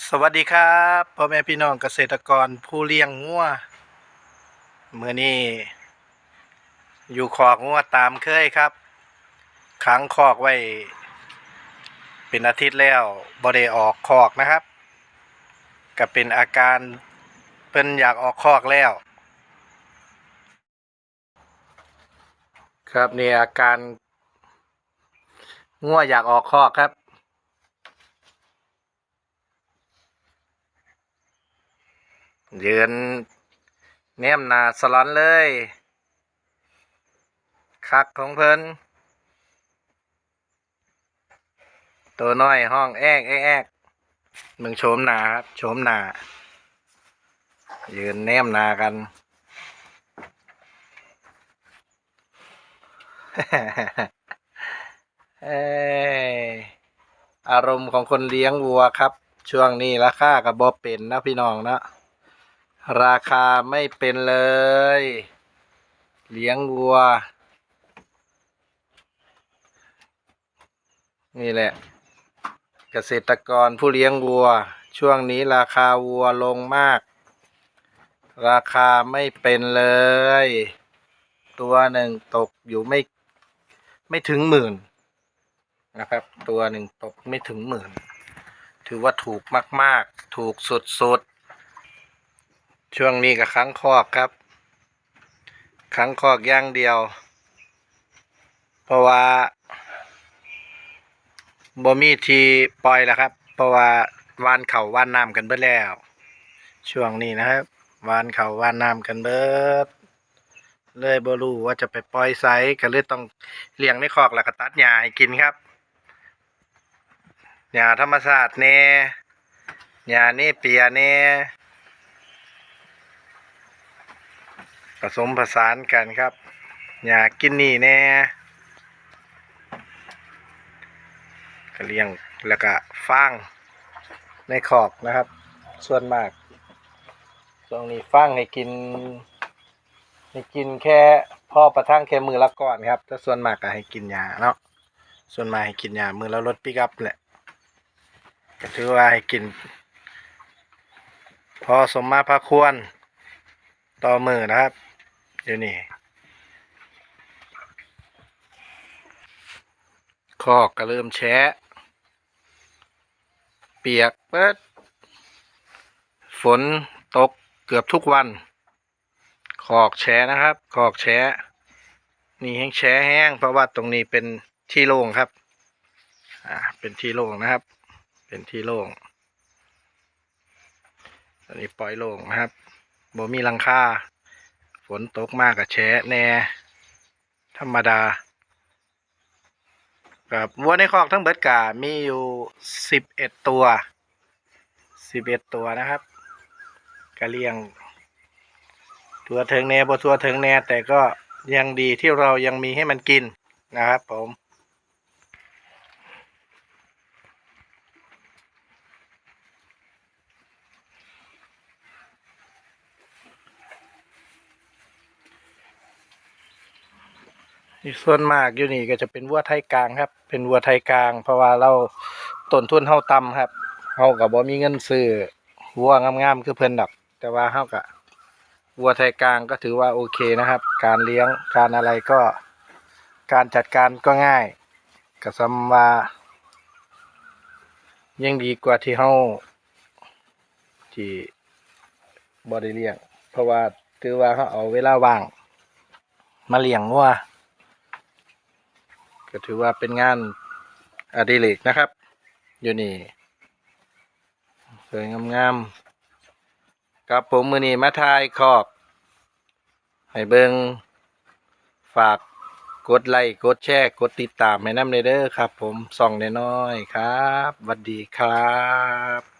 สวัสดีครับพ่อแม่พี่น้องเกษตรกรผู้เลี้ยงงัวเมื่อนี้อยู่คอกงัวตามเคยครับขังคอกไว้ เป็นอาทิตย์แล้วบ่ได้ออกคอกนะครับ ก็เป็นอาการเพิ่นอยากออกคอกแล้ว ครับนี่อาการงัวอยากออกคอกครับ ยืนเนียมนาสลอนเลย คักของเพิ่นตัวน้อยห้องแอกแอกแอกมึงโฉมหนาครับโฉมหนายืนแนมนากันเอ้ยอารมณ์ของคนเลี้ยงวัวครับ ช่วงนี้ราคากับบอเป็นนะพี่น้องนะ ราคาไม่เป็นเลย เลี้ยงวัว นี่แหละ เกษตรกรผู้เลี้ยงวัว ช่วงนี้ราคาวัวลงมาก ราคาไม่เป็นเลย ตัวหนึ่งตกอยู่ไม่ ไม่ถึงหมื่นนะครับ ตัวหนึ่งตกไม่ถึงหมื่น ถือว่าถูกมาก ๆ ถูกสุด ๆ ช่วงนี้กับครั้งคอกครับครั้งคอกอย่างเดียว เพราะว่าบ่มีทีปล่อยแล้วครับ เพราะว่าวานเขาว่านน้ำกันเบิดแล้ว ช่วงนี้นะครับวานเขาว่านน้ำกันเบิดเลยบ่รู้ว่าจะไปปล่อยไซก็เลยต้องเลี้ยงในคอกแล้วก็ตัดหญ้าให้กินครับหญ้าธรรมชาติแน่หญ้านี่เปียแน่ ผสมผสานกันครับ อยากกินนี่แน่ก็เลี้ยงแล้วก็ฟางในขอกนะครับ ส่วนมากช่วงนี้ฟางให้กินให้กินแค่พ่อประทังแค่มือละก่อนครับแต่ส่วนมากก็ให้กินยาเนาะส่วนมากให้กินยามือและรถปิกอัพแหละก็ถือว่าให้กิน พอสมมาพาควรต่อมือนะครับ เดี๋ยวนี้คอกก็เริ่มแฉะเปียกเปิดฝนตกเกือบทุกวัน คอกแฉะนะครับ คอกแฉะนี่แห้งแฉะแห้ง เพราะว่าตรงนี้เป็นที่โล่งครับ อ่า เป็นที่โล่งนะครับ เป็นที่โล่งอันนี้ปล่อยโล่งนะครับบ่มีหลังคา นตกมากกับแฉะแน่ธรรมดากับวัวในคอกทั้งเบิดกามีอยู่สิบเอ็ดตัวสิบเอ็ดตัวนะครับกะเลียง ตัวเถิงแน่บ่ตัวเถิงแน่แต่ก็ยังดีที่เรายังมีให้มันกินนะครับผม อีกส่วนมากอยู่นี่ก็จะเป็นวัวไทยกลางครับ เป็นวัวไทยกลาง เพราะว่าเราต้นทุนเฮาต่ำครับเฮาก็บ่มีเงินซื้อวัวงามๆคือเพิ่นดอก แต่ว่าเฮาก็วัวไทยกลางก็ถือว่าโอเคนะครับ การเลี้ยงการอะไรก็ การจัดการก็ง่ายก็ซ้ำว่ายังดีกว่าที่เฮาที่บ่ได้เลี้ยง เพราะว่าถือว่าเฮาเอาเวลาว่าง มาเลี้ยงวัว ก็ถือว่าเป็นงานอดิเรกนะครับ อยู่นี่สวยงามๆกับผมมือนี้มาทายขอบ ให้เบิงฝากกดไลค์กดแชร์ กดติดตามให้น้ำเด้อครับ ผมส่องน้อยๆครับสวัสดีครับ